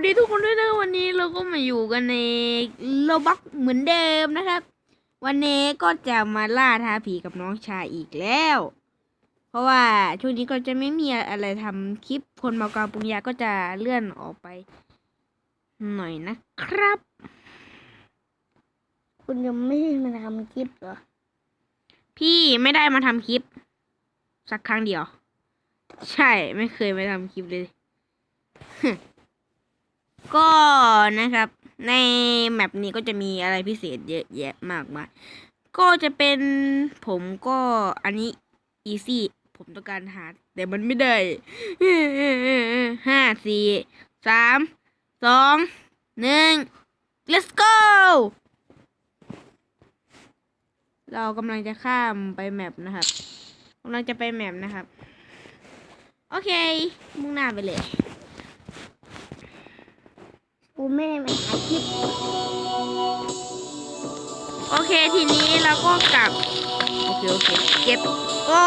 วัสดีทุกคนด้วยนะวันนี้เราก็มาอยู่กันในโลบักเหมือนเดิมนะครับ วันนี้ก็จะมาล่าท้าผีกับน้องชายอีกแล้ว เพราะว่าช่วงนี้ก็จะไม่มีอะไรทำคลิปคนมากาปุงยาก็จะเลื่อนออกไป หน่อยนะครับ คุณยังไม่ได้มาทำคลิปเหรอพี่ไม่ได้มาทำคลิป สักครั้งเดียว ใช่ไม่เคยมาทำคลิปเลย ก็นะครับ ในแมปนี้ก็จะมีอะไรพิเศษเยอะแยะมากมายก็จะเป็นผมก็อันนี้ easy ผมต้องการหาแต่มันไม่ได้ห้าสี่สามสองหนึ่ง let's go เรากำลังจะข้ามไปแมปนะครับกำลังจะไปแมปนะครับ โอเค มุ่งหน้าไปเลย กูไม่ได้มาถ่าคลิป โอเคทีนี้เราก็กลับ โอเค โอเค เก็บ โอ้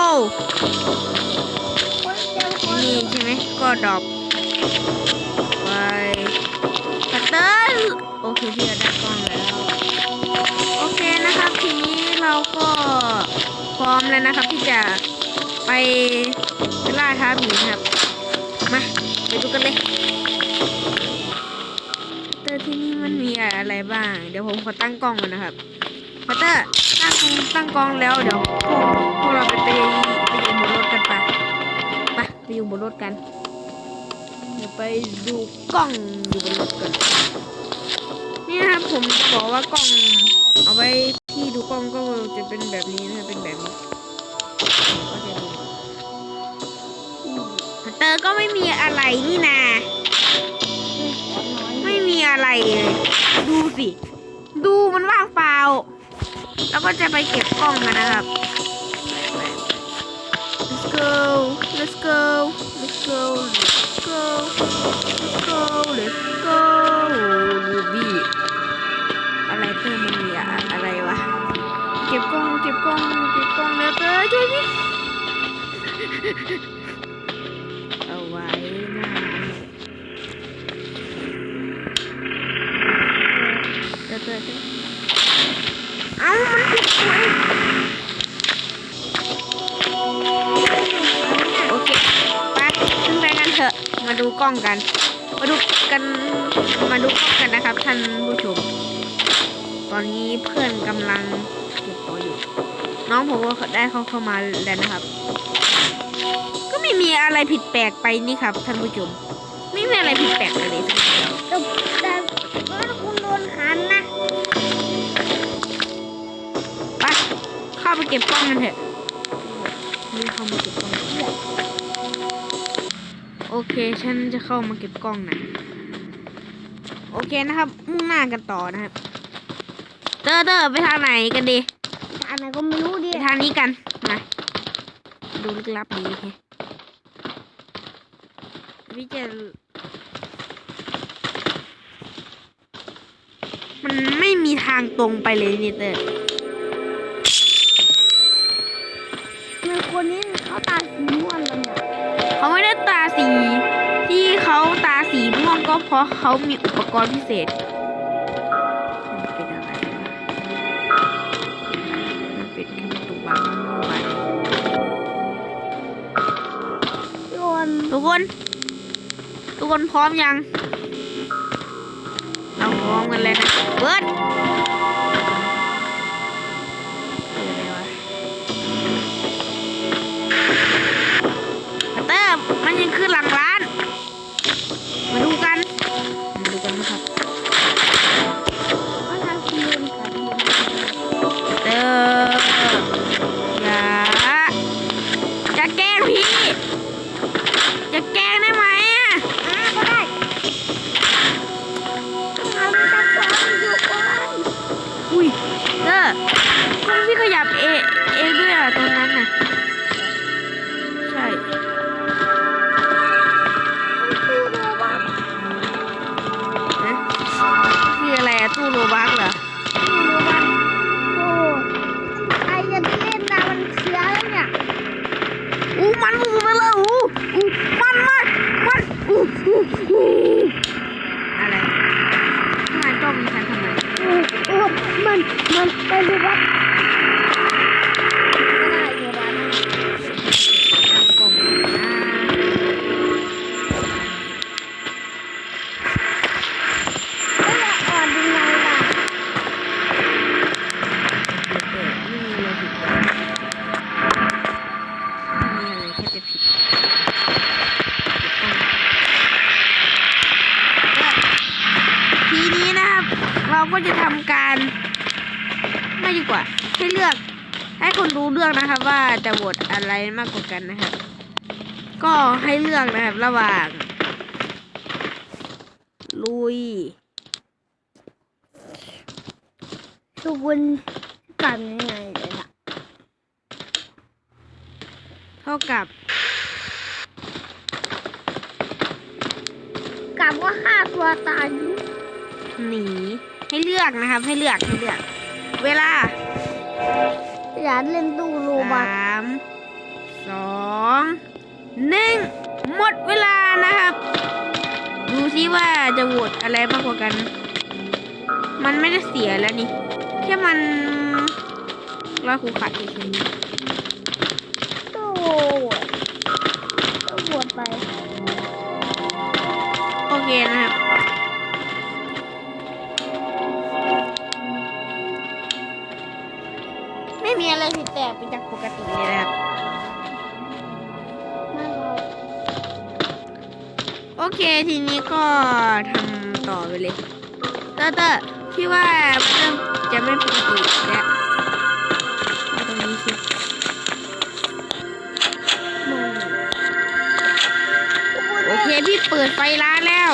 นี่ใช่ไหมก็ดรอปไปปัตเตอร์โอเคพี่เราได้กล้องแล้ว โอเคนะครับ ทีนี้เราก็พร้อมแล้วนะครับ ที่จะไปล่าท้าผีนครับ มาไปดูกันเลย อะไรบ้าง เดี๋ยวผมขอตั้งกล้องก่อนนะครับพัตเตอร์ตั้งตั้งกล้องแล้วเดี๋ยวพวกพวกเราไปไปไปอยู่บนรถกันไปไปไปอยู่บนรถกันเดี๋ยวไปดูกล้องอยู่บนรถกันนี่นะครับผมจะบอกว่ากล้องเอาไว้ที่ดูกล้องก็จะเป็นแบบนี้นะเป็นแบบนี้ก็จะดูฮันเตอร์ก็ไม่มีอะไรนี่นาไม่มีอะไรเลย ดูสิ ดูมันว่างเปล่า แล้วก็จะไปเก็บกล้องกันนะครับ let's go let's go let's go let's go let's go let's go รูบี้อะไรเตอร์มันมีอะอะไรวะ เก็บกล้อง เก็บกล้อง เก็บกล้องแล้วเตอช่วยพี่ ถอะมาดูกล้องกัน มาดูกันมาดูกล้องกันนะครับ ท่านผู้ชม ตอนนี้เพื่อนกำลังเก็บตัวอยู่ น้องผมก็ได้เข้าเข้ามาแล้วนะครับ ก็ไม่มีอะไรผิดแปลกไปนี่ครับ ท่านผู้ชม ไม่มีอะไรผิดแปลกไปเลยสักอย่างแต่แต่ว่าคุณโดนขันนะไปเข้าไปเก็บกล้องกันเถอะนี่เข้ามาเก็บกล้องโอ เค ฉันจะเข้ามาเก็บกล้องนะโอเคนะครับ มุ่งหน้ากันต่อนะครับเตอร์เตอร์ไปทางไหนกันดีอันไหนก็ไม่รู้ดิไปทางนี้กันมาดูลึกลับดีแฮะวิจะมันไม่มีทางตรงไปเลยนี่เตอร์ ที่เขาตาสีม่วงก็เพราะเขามีอุปกรณ์พิเศษ มันเป็นอะไรวะมันเป็นแค่ประตูบางเมื่อวานทุกคน ทุกคนพร้อมยัง เราพร้อมกันเลยนะเบิด มันไปดูวัดได้อยู่บ้านกล่องไงล่ะเปิดมีอะไรผิดเลยไม่มีอะไรแค่จะผิดทีนี้นะครับเราก็จะทำการ ไม่ดีกว่า ให้เลือกให้คนดูเลือกนะครับ ว่าจะโหวตอะไรมากกว่ากันนะครับ ก็ให้เลือกนะครับ ระหว่าง ลุยทุกคนกันยังไงเลยล่ะเท่ากับกลับว่าฆ่าตัวตายอยู่หนีให้เลือกนะครับ ให้เลือกให้เลือก เวลาอย่าเล่นตู้โรบอทสามสองหนึ่งหมดเวลานะครับ ดูซิว่าจะโหวตอะไรมากกว่ากัน มันไม่ได้เสียแล้วนี่ แค่มันรอยขู่ขัดเฉยตู้ตู้บวชไปๆโอเคนะครับ ไม่มีอะไรผิดแปลกไปจากปกติเลยนะครับโอเคทีนี้ก็ทำต่อไปเลยเตอร์เตอร์พี่ว่าเริ่มจะไม่ปกติแล้วเอาตรงนี้สิโอเคพี่เปิดไฟร้านแล้ว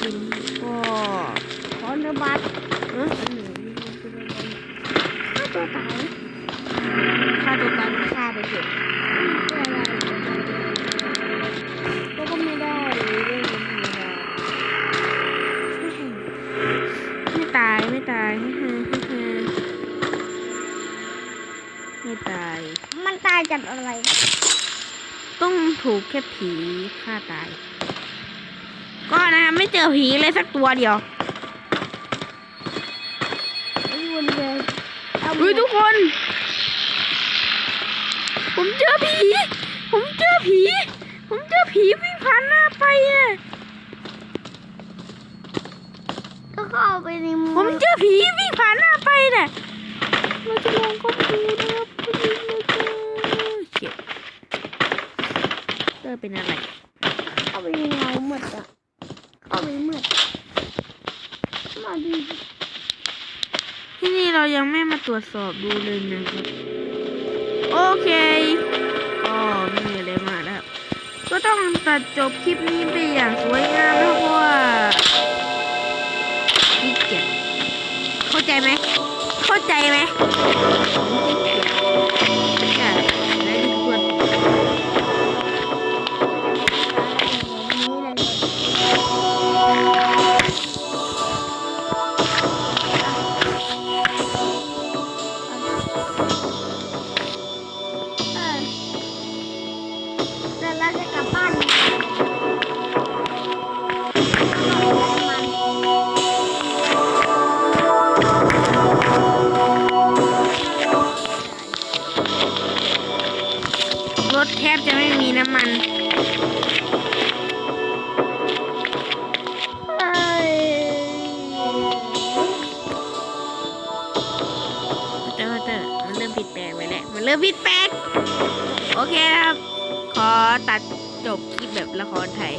โอเคทีนี้ก็ขออนุบัตเอ้ยฆ่าตัวตายฆ่าตัวตายก็ฆ่าไปเถอะเพื่ออะไรก็ก็ไม่ได้เลยเรื่องนี้ไม่ได้ไม่ตายไม่ตายไม่ตาย มันตายจากอะไร ต้องถูกแค่ผีฆ่าตายก็นะ ไม่เจอผีเลยสักตัวเดียวไอ้วนเดินเอาเฮ้ยทุกคน ผมเจอผี ผมเจอผี ผมเจอผีวิ่งผ่านหน้าไปอะก็เข้าไปในมืผมเจอผีวิ่งผ่านหน้าไปน่ะเราจะลองเข้าไปดูนะครับผู้หญิงเลยจ้าเจ็บเตอร์เป็นอะไรเข้าไปในเงาหมดอะ เข้าไปหมดมาดีที่นี่เรายังไม่มาตรวจสอบดูเลยนะครับ โอเคก็ไม่มีอะไรมากนะครับก็ต้องตัดจบคลิปนี้ไปอย่างสวยงามนะเพราะว่าขี้เกียจเข้าใจไหม เข้าใจไหมขี้เกียจ แล้วจะกลับบ้านรถแทบจะไม่มีน้ำมันเอ้ยเตอร์เตอมันเริ่มผิดแปลกไปแล้ว มันเริ่มผิดแปลก โอเคครับ ตัดจบคลิปแบบละครไทย